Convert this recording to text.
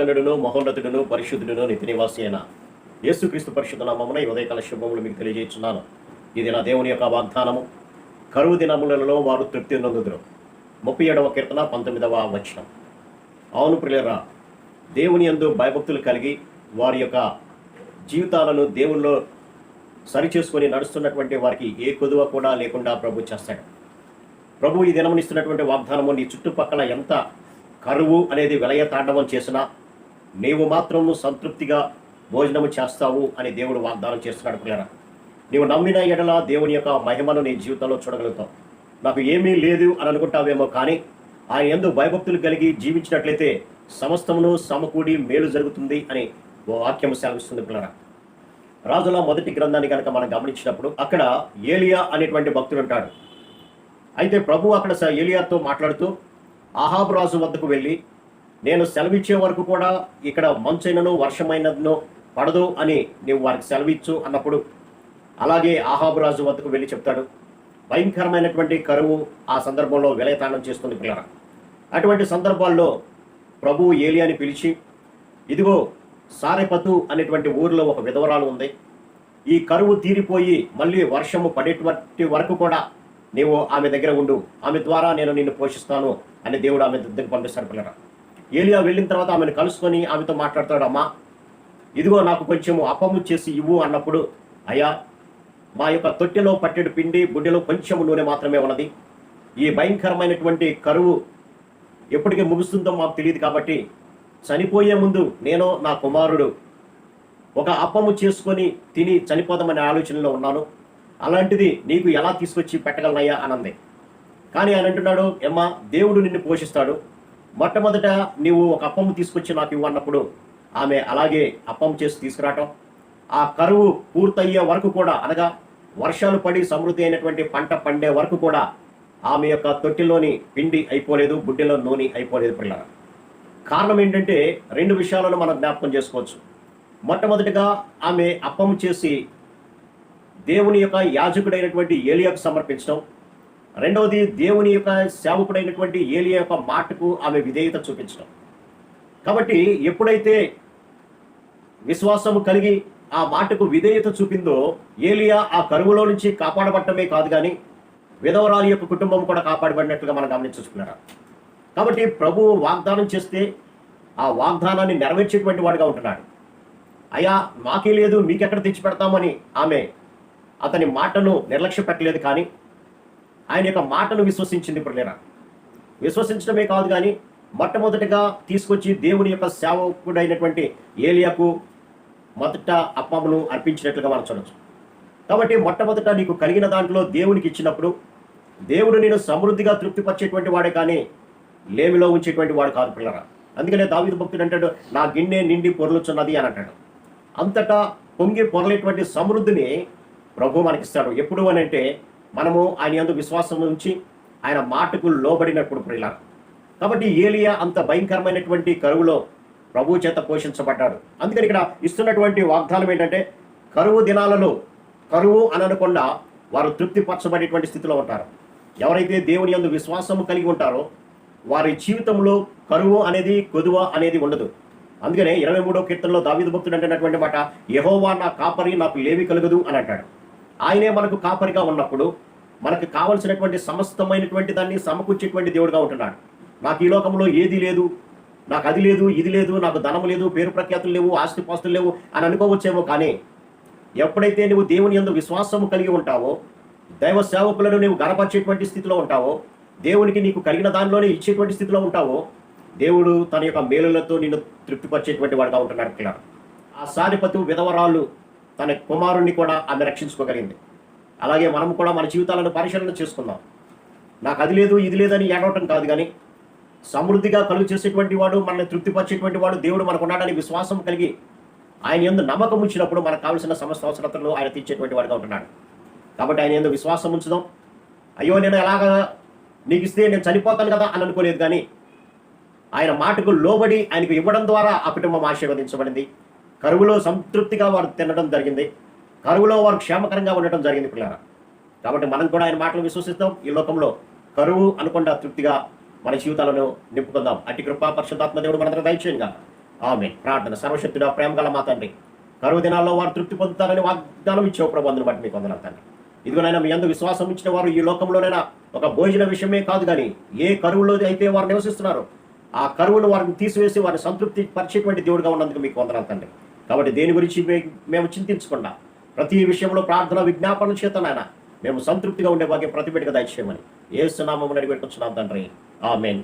మహాగణుడును మహోన్నతుడును పరిశుద్ధుడును నిత్యనివాసి అయిన యేసుక్రీస్తు పరిశుద్ధ నామమున ఈ ఉదయకాల శుభములు మీకు తెలియజేస్తున్నాను. ఇది నా దేవుని యొక్క వాగ్దానము. కరువు దినములలో వారు తృప్తి నొందుదురు. ముప్పై ఏడవ కీర్తన పంతొమ్మిదవ వచనం. అవును ప్రియులరా దేవుని యందు భయభక్తులు కలిగి వారి యొక్క జీవితాలను దేవుల్లో సరిచేసుకొని నడుస్తున్నటువంటి వారికి ఏ కొదువ కూడా లేకుండా ప్రభు చేస్తాడు. ప్రభు ఈ దినమునిస్తున్నటువంటి వాగ్దానము నీ చుట్టుపక్కల ఎంత కరువు అనేది విలయ తాండవం చేసినా నీవు మాత్రము సంతృప్తిగా భోజనము చేస్తావు అని దేవుడు వాగ్దానం చేస్తున్నాడు పిల్లరా నీవు నమ్మిన ఎడల దేవుని యొక్క మహిమను నీ జీవితంలో చూడగలుగుతావు. నాకు ఏమీ లేదు అని అనుకుంటావేమో కానీ ఆయన ఎందు భయభక్తులు కలిగి జీవించినట్లయితే సమస్తమును సమకూడి మేలు జరుగుతుంది అని ఓ వాక్యం సెలవిస్తుంది పిల్లరా రాజుల మొదటి గ్రంథాన్ని కనుక మనం గమనించినప్పుడు అక్కడ ఏలియా అనేటువంటి భక్తుడు ఉంటాడు. అయితే ప్రభు అక్కడ స- ఏలియాతో మాట్లాడుతూ అహాబ్ రాజు వద్దకు వెళ్ళి నేను సెలవిచ్చే వరకు కూడా ఇక్కడ మంచైనను వర్షమైనను పడదు అని నీవు వారికి సెలవిచ్చు అన్నప్పుడు అలాగే ఆహాబు రాజు వద్దకు వెళ్ళి చెప్తాడు. భయంకరమైనటువంటి కరువు ఆ సందర్భంలో విలయతాండం చేస్తుంది పిల్లల అటువంటి సందర్భాల్లో ప్రభు ఏలియాని పిలిచి ఇదిగో సారెపతు అనేటువంటి ఊరిలో ఒక విధవరాలు ఉంది. ఈ కరువు తీరిపోయి మళ్ళీ వర్షము పడేటువంటి వరకు కూడా నీవు ఆమె దగ్గర ఉండు. ఆమె ద్వారా నేను నిన్ను పోషిస్తాను అని దేవుడు ఆమె దగ్గరికి పంపిస్తాడు పిల్లరా. ఏలియా వెళ్ళిన తర్వాత ఆమెను కలుసుకొని ఆమెతో మాట్లాడతాడు అమ్మా ఇదిగో నాకు కొంచెం అప్పము చేసి ఇవ్వు అన్నప్పుడు అయ్యా మా యొక్క తొట్టెలో పట్టెడు పిండి బుడ్డెలో కొంచెం నూనె మాత్రమే ఉన్నది. ఈ భయంకరమైనటువంటి కరువు ఎప్పటికీ ముగుస్తుందో మాకు తెలియదు కాబట్టి చనిపోయే ముందు నేను నా కుమారుడు ఒక అప్పము చేసుకొని తిని చనిపోదామనే ఆలోచనలో ఉన్నాను. అలాంటిది నీకు ఎలా తీసుకొచ్చి పెట్టగలనయ్యా? అనంది కానీ ఆయన అంటున్నాడు ఎమ్మ దేవుడు నిన్ను పోషిస్తాడు. మొట్టమొదట నీవు ఒక అప్పం తీసుకొచ్చి నాకు ఇవ్వన్నప్పుడు ఆమె అలాగే అప్పం చేసి తీసుకురావటం. ఆ కరువు పూర్తయ్యే వరకు కూడా అనగా వర్షాలు పడి సమృద్ధి అయినటువంటి పంట పండే వరకు కూడా ఆమె యొక్క తొట్టిలోని పిండి అయిపోలేదు బుడ్డిలో నూనె అయిపోలేదు పిల్లల కారణం ఏంటంటే రెండు విషయాలను మనం జ్ఞాపకం చేసుకోవచ్చు. మొట్టమొదటిగా ఆమె అప్పం చేసి దేవుని యొక్క యాజకుడైనటువంటి ఏలియాకు సమర్పించడం రెండవది దేవుని యొక్క సేవకుడైనటువంటి ఏలియా యొక్క మాటకు ఆమె విధేయత చూపించడం. కాబట్టి ఎప్పుడైతే విశ్వాసము కలిగి ఆ మాటకు విధేయత చూపిందో ఏలియా ఆ కరువులో నుంచి కాపాడబడటమే కాదు కానీ విధవరాలి యొక్క కుటుంబం కూడా కాపాడబడినట్లుగా మనం గమనించుకున్నారా కాబట్టి ప్రభువు వాగ్దానం చేస్తే ఆ వాగ్దానాన్ని నెరవేర్చేటువంటి వాడుగా ఉంటున్నాడు. అయ్యా మాకే లేదు మీకెక్కడ తెచ్చి పెడతామని ఆమె అతని మాటను నిర్లక్ష్య పెట్టలేదు కానీ ఆయన యొక్క మాటను విశ్వసించింది పిల్లరా విశ్వసించడమే కాదు కానీ మొట్టమొదటిగా తీసుకొచ్చి దేవుని యొక్క సేవకుడైనటువంటి ఏలియాకు మొదట అప్పమును అర్పించినట్లుగా మనం చూడవచ్చు కాబట్టి మొట్టమొదట నీకు కలిగిన దాంట్లో దేవునికి ఇచ్చినప్పుడు దేవుడు నేను సమృద్ధిగా తృప్తిపరిచేటువంటి వాడే కానీ లేమిలో ఉంచేటువంటి వాడు కాదు పిల్లరా. అందుకనే దావిద భక్తుడు అంటాడు నా గిన్నె నిండి పొరలుచున్నది అని అంటాడు. అంతటా పొంగి పొరలేటువంటి సమృద్ధిని ప్రభు మనకిస్తాడు. ఎప్పుడు అని అంటే మనము ఆయన ఎందుకు విశ్వాసం ఉంచి ఆయన మాటకు లోబడినప్పుడు ప్రియుల కాబట్టి ఏలియా అంత భయంకరమైనటువంటి కరువులో ప్రభు చేత పోషించబడ్డాడు. అందుకని ఇక్కడ ఇస్తున్నటువంటి వాగ్దానం ఏంటంటే కరువు దినాలలో కరువు అని అనకుండా వారు తృప్తిపరచబడేటువంటి స్థితిలో ఉంటారు. ఎవరైతే దేవుని యందు విశ్వాసము కలిగి ఉంటారో వారి జీవితంలో కరువు అనేది కొదువ అనేది ఉండదు. అందుకనే ఇరవై మూడో కీర్తనలో దావిద భక్తుడు అంటున్నటువంటి మాట యహోవా నా కాపరి నాకు లేవి కలుగదు అని అంటాడు. ఆయనే మనకు కాపరిగా ఉన్నప్పుడు మనకు కావలసినటువంటి సమస్తమైనటువంటి దాన్ని సమకూర్చేటువంటి దేవుడుగా ఉంటున్నాడు. నాకు ఈ లోకంలో ఏది లేదు నాకు అది లేదు ఇది లేదు నాకు ధనము లేదు పేరు ప్రఖ్యాతులు లేవు ఆస్తిపాస్తులు లేవు అని అనుకోవచ్చేమో కానీ ఎప్పుడైతే నువ్వు దేవుని ఎందు విశ్వాసము కలిగి ఉంటావో దైవ సేవకులను నువ్వు గనపరిచేటువంటి స్థితిలో ఉంటావో దేవునికి నీకు కలిగిన దానిలోనే ఇచ్చేటువంటి స్థితిలో ఉంటావో దేవుడు తన యొక్క మేలులతో నిన్ను తృప్తిపరిచేటువంటి వాడుగా ఉంటున్నాడు పిల్లలు. ఆ సారిపతు విధవరాలు తన కుమారుణ్ణి కూడా ఆమె రక్షించుకోగలిగింది. అలాగే మనం కూడా మన జీవితాలను పరిశీలన చేసుకుందాం. నాకు అది లేదు ఇది లేదని ఏడవటం కాదు కానీ సమృద్ధిగా కలుగు చేసేటువంటి వాడు మనల్ని తృప్తిపరిచేటువంటి వాడు దేవుడు మనకు ఉన్నాడని విశ్వాసం కలిగి ఆయన ఎందు నమ్మకం ఉంచినప్పుడు మనకు కావలసిన సమస్త అవసరతలు ఆయన తీర్చేటువంటి వాడుగా ఉంటున్నాడు. కాబట్టి ఆయన ఎందు విశ్వాసం ఉంచుదాం. అయ్యో నేను ఎలాగా నీకు ఇస్తే నేను చనిపోతాను కదా అని అనుకోలేదు కానీ ఆయన మాటకు లోబడి ఆయనకు ఇవ్వడం ద్వారా ఆ కుటుంబం ఆశీర్వదించబడింది. కరువులో సంతృప్తిగా వారు తినడం జరిగింది. కరువులో వారు క్షేమకరంగా ఉండటం జరిగింది పిల్లరా. కాబట్టి మనం కూడా ఆయన మాటలు విశ్వసిస్తాం. ఈ లోకంలో కరువు అనుకుండా తృప్తిగా మన జీవితాలను నింపుకుందాం. అట్టి కృపా పరిశుద్ధాత్మ దేవుడు మనందరం దయచేయంగా. ఆమె ప్రార్థన సర్వశక్తుడా ప్రేమ గల మా తండ్రి. కరువు దినాల్లో వారు తృప్తి పొందుతారని వాగ్దానం ఇచ్చే ప్రభుత్వం బట్టి మీకు వందనాలు తండ్రి. ఇదిగోనైనా మీ అందు విశ్వాసం ఇచ్చిన వారు ఈ లోకంలోనైనా ఒక భోజన విషయమే కాదు కానీ ఏ కరువులో అయితే వారు నివసిస్తున్నారో ఆ కరువును వారిని తీసివేసి వారిని సంతృప్తి పరిచేటువంటి దేవుడిగా ఉన్నందుకు మీకు వందనాలు తండ్రి. కాబట్టి దేని గురించి మేము చింతించకుండా ప్రతి విషయంలో ప్రార్థన విజ్ఞాపన చేతనైనా మేము సంతృప్తిగా ఉండే భాగ్యం ప్రతిపెట్టుగా దయచేయమని. ఏ సునామం అడిగి పెట్టుకుంటున్నాం తండ్రి. ఆమెన్.